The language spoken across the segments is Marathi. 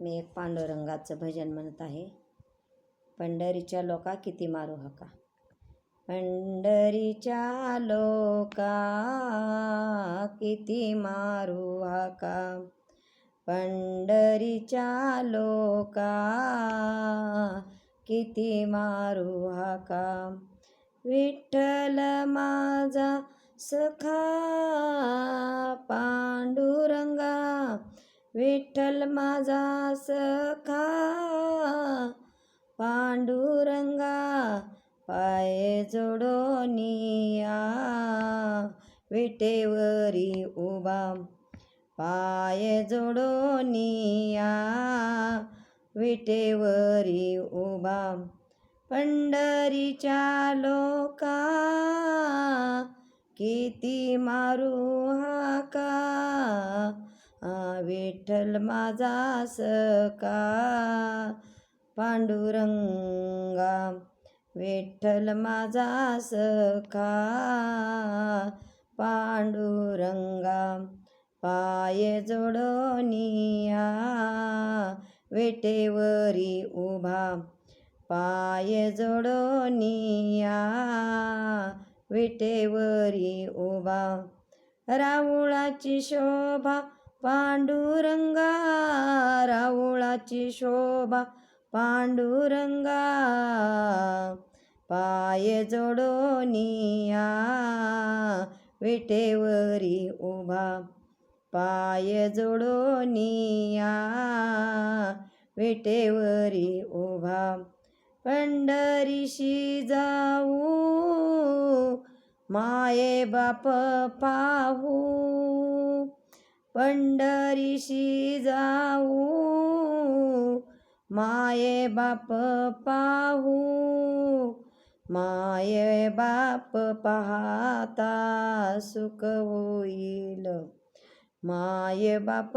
मी एक पांडुरंगाचं भजन म्हणत आहे. पंढरीच्या लोका किती मारू हका. पंढरीच्या लोका किती मारू हका. पंढरीच्या लोका किती मारू हका. विठ्ठल माझा सखा पांडुरंगा विठ्ठल माझा सखा पांडुरंगा पाय जोडोनिया विटेवरी उभा पाय जोडोनिया विटेवरी उभा पंढरीच्या लोका किती मारू हाका. विठ्ठल माझा सका पांडुरंगा विठ्ठल माझा सखा पांडुरंगा पाय जोडोनिया वेटेवरी उभा पाय जोडोनिया विटेवरी उभा. राऊळाची शोभा पांडुरंगा राऊळाची शोभा पांडुरंगा पाय जोडोनिया विटेवरी उभा पाय जोडोनिया विटेवरी उभा. पंढरीशी जाऊ माये बाप पाहू पंढरीशी जाऊ माये बाप पाहू माये बाप पाहता सुख होईल. माये बाप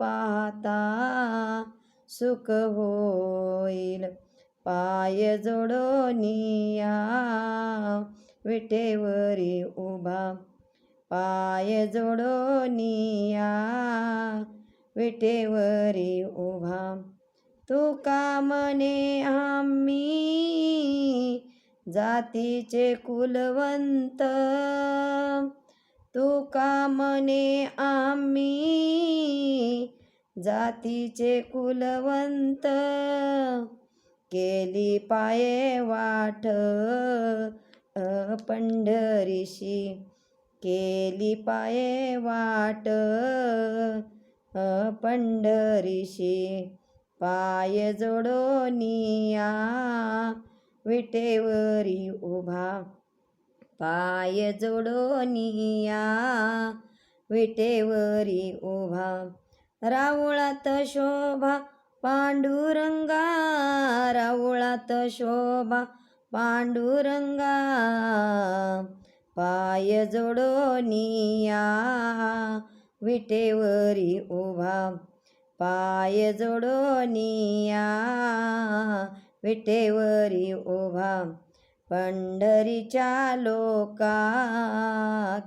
पाहता सुख होईल. पाय जोडोनिया विटेवरी उभा पाय जोडोनिया विटेवरी उभा. तुका मने आम्ही? जातीचे कुलवंत. तुका मने आम्ही? जातीचे कुलवंत. केली पाये वाट पंढरीशी. केली पाये वाट पंढरीशी. पाय जोडोनिया विटेवरी उभा. पाय जोडोनिया विटेवरी उभा. रावळात शोभा पांडुरंगा रावळात शोभा पांडुरंगा. पाय जोडोनिया विटेवरी उभा. पाय जोडोनिया विटेवरी उभा. पंढरीच्या लोका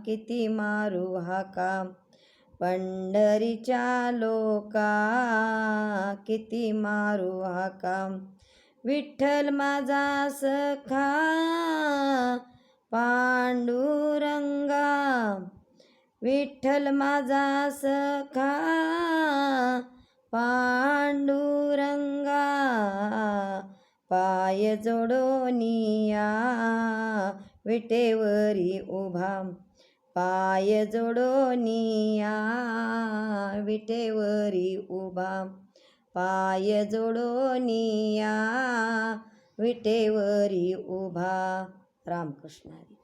किती मारू हाका. पंढरीच्या लोका किती मारू हाका. विठ्ठल माझा सखा पांडुरंगा विठ्ठल माझा सखा पांडुरंगा पाय जोडोनिया विटेवरी उभा पाय जोडोनिया विटेवरी उभा पाय जोडोनिया विटेवरी उभा। रामकृष्ण हरी